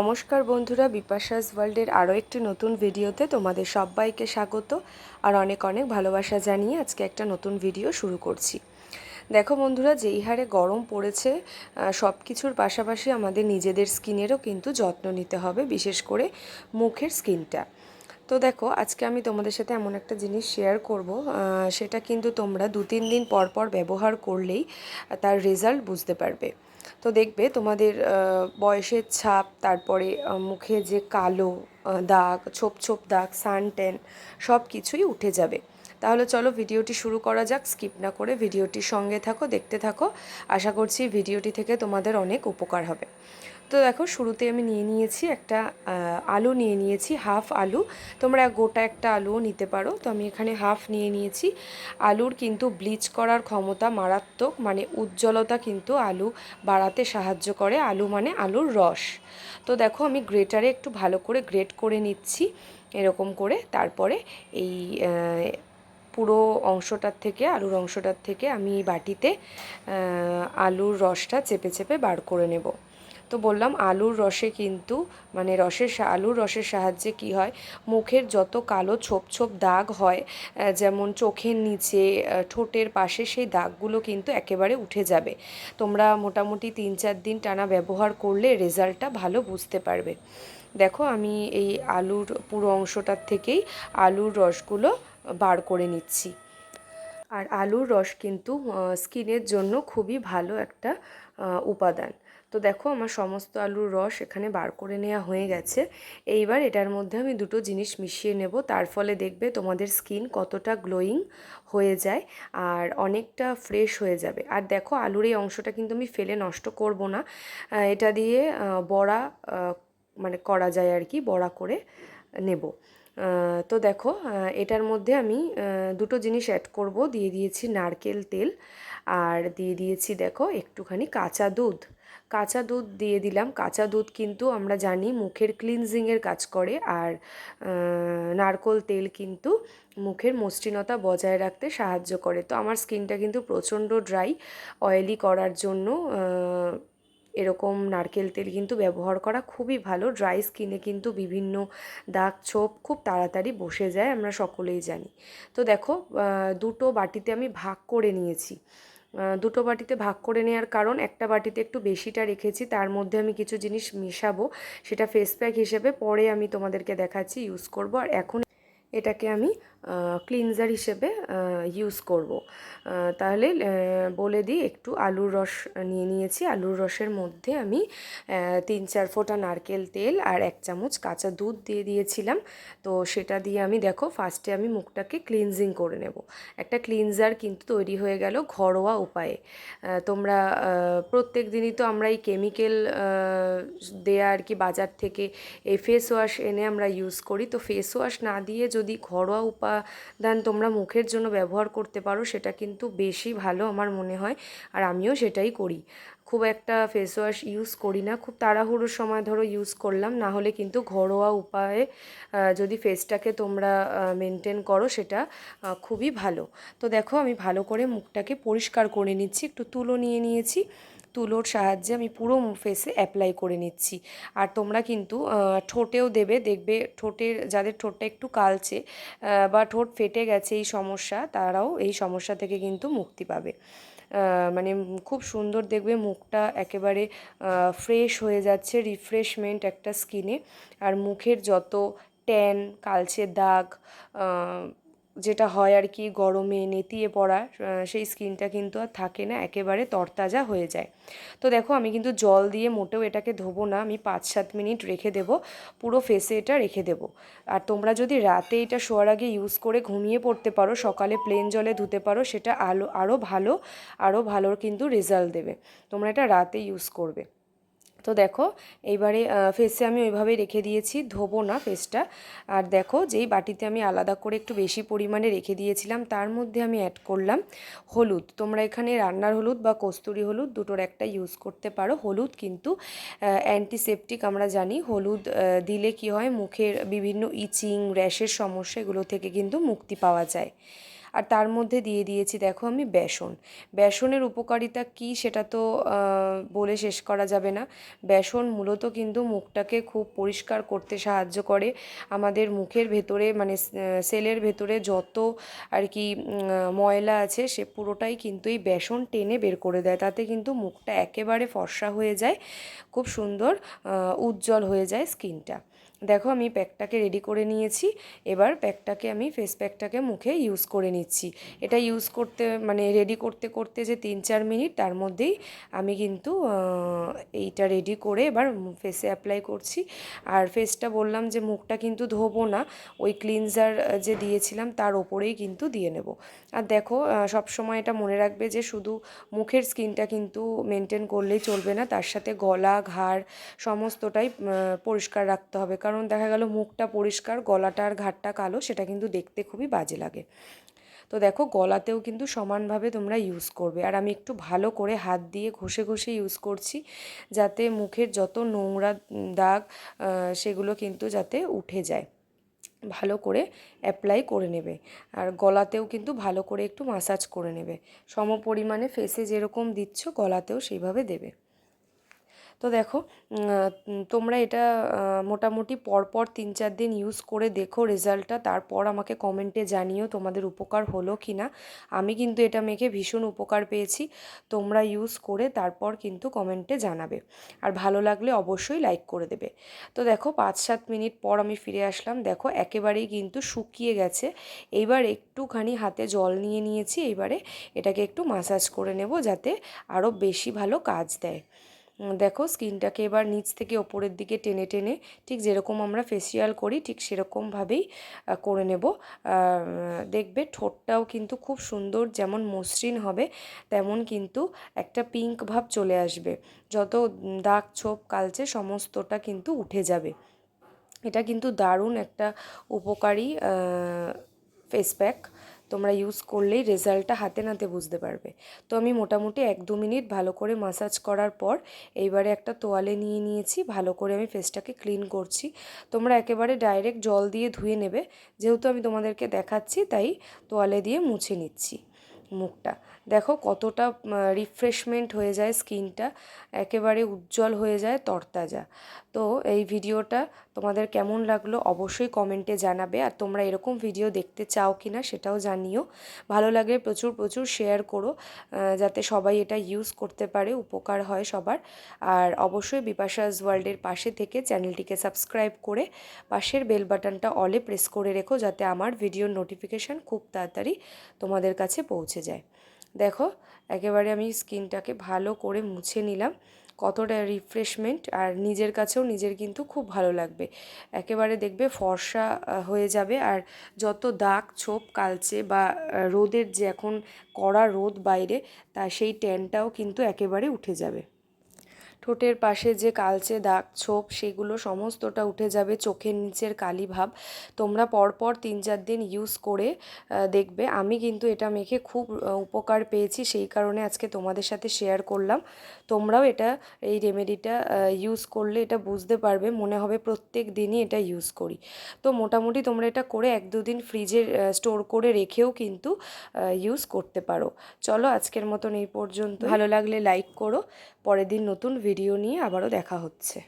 নমস্কার বন্ধুরা, বিপাশাস ওয়ার্ল্ডের আরও একটি নতুন ভিডিওতে তোমাদের সবাইকে স্বাগত আর অনেক অনেক ভালোবাসা জানিয়ে আজকে একটা নতুন ভিডিও শুরু করছি। দেখো বন্ধুরা যেই হারে গরম পড়েছে সব কিছুর পাশাপাশি আমাদের নিজেদের স্কিনেরও কিন্তু যত্ন নিতে হবে, বিশেষ করে মুখের স্কিনটা। তো দেখো, আজকে আমি তোমাদের সাথে এমন একটা জিনিস শেয়ার করব সেটা কিন্তু তোমরা দু তিন দিন পর পর ব্যবহার করলেই তার রেজাল্ট বুঝতে পারবে। তো দেখবে তোমাদের বয়সের ছাপ, তারপরে মুখে যে কালো দাগ, ছোপ ছোপ দাগ সান ট্যান সব কিছুই উঠে যাবে। তাহলে চলো ভিডিওটি শুরু করা যাক। স্কিপ না করে ভিডিওটির সঙ্গে থাকো, দেখতে থাকো। আশা করছি ভিডিওটি থেকে তোমাদের অনেক উপকার হবে। তো দেখো, শুরুতে আমি নিয়ে নিয়েছি একটা আলু নিয়ে নিয়েছি, হাফ আলু। তোমরা গোটা একটা আলুও নিতে পারো। তো আমি এখানে হাফ নিয়ে নিয়েছি। আলুর কিন্তু ব্লিচ করার ক্ষমতা মারাত্মক মানে উজ্জ্বলতা কিন্তু আলু বাড়াতে সাহায্য করে। আলু মানে আলুর রস। তো দেখো, আমি গ্রেটারে একটু ভালো করে গ্রেট করে নিচ্ছি, এরকম করে। তারপরে এই পুরো অংশটার থেকে, আলুর অংশটার থেকে আমি বাটিতে আলুর রসটা চেপে চেপে বার করে নেব। তো বললাম আলুর রসে কিন্তু মানে রসের আলুর রসের সাহায্যে কি হয়? মুখের যত কালো ছোপ ছোপ দাগ হয় যেমন চোখের নিচে ঠোঁটের পাশে সেই দাগগুলো কিন্তু একেবারে উঠে যাবে। তোমরা মোটামুটি তিন চার দিন টানা ব্যবহার করলে রেজাল্টটা ভালো বুঝতে পারবে। দেখো, আমি এই আলুর পুরো অংশটার থেকেই আলুর রসগুলো বার করে নিচ্ছি। আর আলুর রস কিন্তু স্কিনের জন্য খুবই ভালো একটা উপাদান। তো দেখো, আমার সমস্ত আলুর রস এখানে বার করে নেওয়া হয়ে গেছে। এইবার এটার মধ্যে আমি দুটো জিনিস মিশিয়ে নেব। তার ফলে দেখবে তোমাদের স্কিন কতটা গ্লোয়িং হয়ে যায় আর অনেকটা ফ্রেশ হয়ে যাবে। আর দেখো, আলুর এই অংশটা কিন্তু আমি ফেলে নষ্ট করব না। এটা দিয়ে বড়া মানে করা যায় আর কি, বড়া করে নেব। তো দেখো এটার মধ্যে আমি দুটো জিনিস অ্যাড করব। দিয়ে দিয়েছি নারকেল তেল আর দিয়ে দিয়েছি দেখো একটুখানি কাঁচা দুধ। কাঁচা দুধ দিয়ে দিলাম। কাঁচা দুধ কিন্তু আমরা জানি মুখের ক্লিনজিংয়ের কাজ করে আর নারকোল তেল কিন্তু মুখের মসৃণতা বজায় রাখতে সাহায্য করে। তো আমার স্কিনটা কিন্তু প্রচণ্ড ড্রাই অয়েলি করার জন্য এরকম নারকেল তেল কিন্তু ব্যবহার করা খুবই ভালো। ড্রাই স্কিনে কিন্তু বিভিন্ন দাগ ছোপ খুব তাড়াতাড়ি বসে যায়, আমরা সকলেই জানি। তো দেখো দুটো বাটিতে আমি ভাগ করে নিয়েছি। দুটো বাটিতে ভাগ করে নেওয়ার কারণ, একটা বাটিতে একটু বেশিটা রেখেছি, তার মধ্যে আমি কিছু জিনিস মেশাবো, সেটা ফেস প্যাক হিসেবে পরে আমি তোমাদেরকে দেখাচ্ছি ইউজ করব। আর এখন এটাকে আমি ক্লিনজার হিসেবে ইউজ করব। তাহলে বলে দিই, একটু আলুর রস নিয়ে নিয়েছি। আলুর রসের মধ্যে আমি তিন চার ফোঁটা নারকেল তেল আর এক চামচ কাঁচা দুধ দিয়ে দিয়েছিলাম। তো সেটা দিয়ে আমি, দেখো ফার্স্টে আমি মুখটাকে ক্লিনজিং করে নেব। একটা ক্লিনজার কিন্তু তৈরি হয়ে গেল ঘরোয়া উপায়ে। তোমরা প্রত্যেক দিনই তো আমরা এই কেমিক্যাল দেয়া আর কি বাজার থেকে এই ফেস ওয়াশ এনে আমরা ইউজ করি। তো ফেস ওয়াশ না দিয়ে যদি ঘরোয়া উপায় উপাদান তোমরা মুখের জন্য ব্যবহার করতে পারো, সেটা কিন্তু বেশি ভালো আমার মনে হয়। আর আমিও সেটাই করি। খুব একটা ফেস ওয়াশ ইউজ করি না, খুব তাড়াহুড়োর সময় ধরো ইউজ করলাম, না হলে কিন্তু ঘরোয়া উপায়ে যদি ফেসটাকে তোমরা মেনটেন করো সেটা খুবই ভালো। তো দেখো আমি ভালো করে মুখটাকে পরিষ্কার করে নিচ্ছি, একটু তুলো নিয়ে নিয়েছি। তুলোর সাহায্যে আমি পুরো ফেসে অ্যাপ্লাই করে নিচ্ছি। আর তোমরা কিন্তু ঠোঁটেও দেবে, দেখবে ঠোঁটের, যাদের ঠোঁটটা একটু কালচে বা ঠোঁট ফেটে গেছে এই সমস্যা, তারাও এই সমস্যা থেকে কিন্তু মুক্তি পাবে। মানে খুব সুন্দর দেখবে মুখটা একেবারে ফ্রেশ হয়ে যাচ্ছে রিফ্রেশমেন্ট একটা স্কিনে আর মুখের যত ট্যান কালচে দাগ যেটা হয় আর কি গরমে নেতিয়ে পড়া সেই স্কিনটা কিন্তু আর থাকে না, একেবারে তরতাজা হয়ে যায়। তো দেখো, আমি কিন্তু জল দিয়ে মোটেও এটাকে ধোবো না, আমি পাঁচ সাত মিনিট রেখে দেবো, পুরো ফেসে এটা রেখে দেবো। আর তোমরা যদি রাতে এটা শোয়ার আগে ইউজ করে ঘুমিয়ে পড়তে পারো, সকালে প্লেন জলে ধুতে পারো, সেটা আলো আরও ভালো আরও ভালোর কিন্তু রেজাল্ট দেবে। তোমরা এটা রাতে ইউজ করবে। তো দেখো, এইবারে ফেসে আমি ওইভাবেই রেখে দিয়েছি, ধোবো না ফেসটা আর দেখো, যেই বাটিতে আমি আলাদা করে একটু বেশি পরিমাণে রেখে দিয়েছিলাম, তার মধ্যে আমি অ্যাড করলাম হলুদ। তোমরা এখানে রান্নার হলুদ বা কস্তুরি হলুদ দুটোর একটা ইউজ করতে পারো। হলুদ কিন্তু অ্যান্টিসেপটিক আমরা জানি। হলুদ দিলে কি হয়, মুখের বিভিন্ন ইচিং র্যাশের সমস্যা এগুলো থেকে কিন্তু মুক্তি পাওয়া যায়। আর তার মধ্যে দিয়ে দিয়েছি, দেখো আমি বেসন। বেসনের উপকারিতা কি সেটা তো বলে শেষ করা যাবে না। বেসন মূলত কিন্তু মুখটাকে খুব পরিষ্কার করতে সাহায্য করে। আমাদের মুখের ভেতরে মানে সেলের ভেতরে যত আর কি ময়লা আছে সে পুরোটাই কিন্তু এই বেসন টেনে বের করে দেয়। তাতে কিন্তু মুখটা একেবারে ফর্সা হয়ে যায়, খুব সুন্দর উজ্জ্বল হয়ে যায় স্কিনটা। দেখো আমি প্যাকটাকে রেডি করে নিয়েছি। এবার প্যাকটাকে আমি ফেস প্যাকটাকে মুখে ইউজ করে নিচ্ছি। এটা ইউজ করতে মানে রেডি করতে করতে যে তিন চার মিনিট, তার মধ্যেই আমি কিন্তু এইটা রেডি করে এবার ফেসে অ্যাপ্লাই করছি। আর ফেসটা বললাম যে মুখটা কিন্তু ধোবো না, ওই ক্লিনজার যে দিয়েছিলাম তার ওপরেই কিন্তু দিয়ে নেব। আর দেখো সব সময় এটা মনে রাখবে যে শুধু মুখের স্কিনটা কিন্তু মেনটেন করলেই চলবে না, তার সাথে গলা, ঘাড়, সমস্তটাই পরিষ্কার রাখতে হবে। কারণ কারণ দেখা গেল মুখটা পরিষ্কার, গলাটা আর ঘাটটা কালো, সেটা কিন্তু দেখতে খুবই বাজে লাগে। তো দেখো, গলাতেও কিন্তু সমানভাবে তোমরা ইউজ করবে। আর আমি একটু ভালো করে হাত দিয়ে ঘষে ঘষে ইউজ করছি, যাতে মুখের যত নোংরা দাগ সেগুলো কিন্তু যাতে উঠে যায়। ভালো করে অ্যাপ্লাই করে নেবে। আর গলাতেও কিন্তু ভালো করে একটু মাসাজ করে নেবে। সম পরিমাণে ফেসে যেরকম দিচ্ছ, গলাতেও সেইভাবে দেবে। তো দেখো তোমরা এটা মোটামুটি পরপর তিন চার দিন ইউজ করে দেখো রেজাল্টটা তারপর আমাকে কমেন্টে জানিও তোমাদের উপকার হলো কি না আমি কিন্তু এটা মেখে ভীষণ উপকার পেয়েছি। তোমরা ইউজ করে তারপর কিন্তু কমেন্টে জানাবে। আর ভালো লাগলে অবশ্যই লাইক করে দেবে। তো দেখো, পাঁচ সাত মিনিট পর আমি ফিরে আসলাম। দেখো, একেবারেই কিন্তু শুকিয়ে গেছে। এইবার একটুখানি হাতে জল নিয়ে নিয়েছি। এইবারে এটাকে একটু মাসাজ করে নেব যাতে আরও বেশি ভালো কাজ দেয়। দেখো স্কিনটাকে এবার নিচ থেকে ওপরের দিকে টেনে টেনে ঠিক যেরকম আমরা ফেসিয়াল করি, ঠিক সেরকমভাবেই করে নেব। দেখবে ঠোঁটটাও কিন্তু খুব সুন্দর যেমন মসৃণ হবে, তেমন কিন্তু একটা পিঙ্ক ভাব চলে আসবে। যত দাগ, ছোপ, কালচে সমস্তটা কিন্তু উঠে যাবে। এটা কিন্তু দারুণ একটা উপকারী ফেস প্যাক তোমরা ইউজ করলেই রেজাল্টটা হাতে নাতে বুঝতে পারবে। তো আমি মোটামুটি এক দু মিনিট ভালো করে মাসাজ করার পর এইবারে একটা তোয়ালে নিয়ে নিয়েছি, ভালো করে আমি ফেসটাকে ক্লিন করছি। তোমরা একেবারে ডাইরেক্ট জল দিয়ে ধুয়ে নেবে, যেহেতু আমি তোমাদেরকে দেখাচ্ছি, তাই তোয়ালে দিয়ে মুছে নিচ্ছি মুখটা। দেখো কতটা রিফ্রেশমেন্ট হয়ে যায় স্কিনটা একেবারে উজ্জ্বল হয়ে যায় তরতাজা। তো এই ভিডিওটা তোমাদের কেমন লাগল অবশ্যই কমেন্টে জানাবে। আর তোমরা এরকম ভিডিও দেখতে চাও কি না সেটাও জানিও। ভালো লাগলে প্রচুর প্রচুর শেয়ার করো যাতে সবাই এটা ইউজ করতে পারে, উপকার হয় সবার। আর অবশ্যই বিপাশাস ওয়ার্ল্ডের পাশে থেকে চ্যানেলটিকে সাবস্ক্রাইব করে পাশের বেল বাটনটা অলে প্রেস করে রেখো, যাতে আমার ভিডিওর নোটিফিকেশান খুব তাড়াতাড়ি তোমাদের কাছে পৌঁছে যায়। দেখো, একেবারে আমি স্কিনটাকে ভালো করে মুছে নিলাম। কতটা রিফ্রেশমেন্ট আর নিজের কাছেও নিজের কিন্তু খুব ভালো লাগবে। একেবারে দেখবে ফর্সা হয়ে যাবে আর যত দাগ, ছোপ, কালচে বা রোদের যে এখন কড়া রোদ বাইরে, তা সেই ট্যানটাও কিন্তু একেবারে উঠে যাবে। ঠোঁটের পাশে যে কালচে দাগ, ছোপ, সেগুলো সমস্তটা উঠে যাবে চোখের নিচের কালি ভাব। তোমরা পরপর তিন চার দিন ইউজ করে দেখবে। আমি কিন্তু এটা মেখে খুব উপকার পেয়েছি, সেই কারণে আজকে তোমাদের সাথে শেয়ার করলাম। তোমরাও এটা, এই রেমেডিটা ইউজ করলে এটা বুঝতে পারবে, মনে হবে প্রত্যেক দিনই এটা ইউজ করি। তো মোটামুটি তোমরা এটা করে এক দুদিন ফ্রিজে স্টোর করে রেখেও কিন্তু ইউজ করতে পারো। চলো আজকের মতন এই পর্যন্ত ভালো লাগলে লাইক করো। পরের দিন নতুন ভিডিও নিয়ে আবারও দেখা হচ্ছে।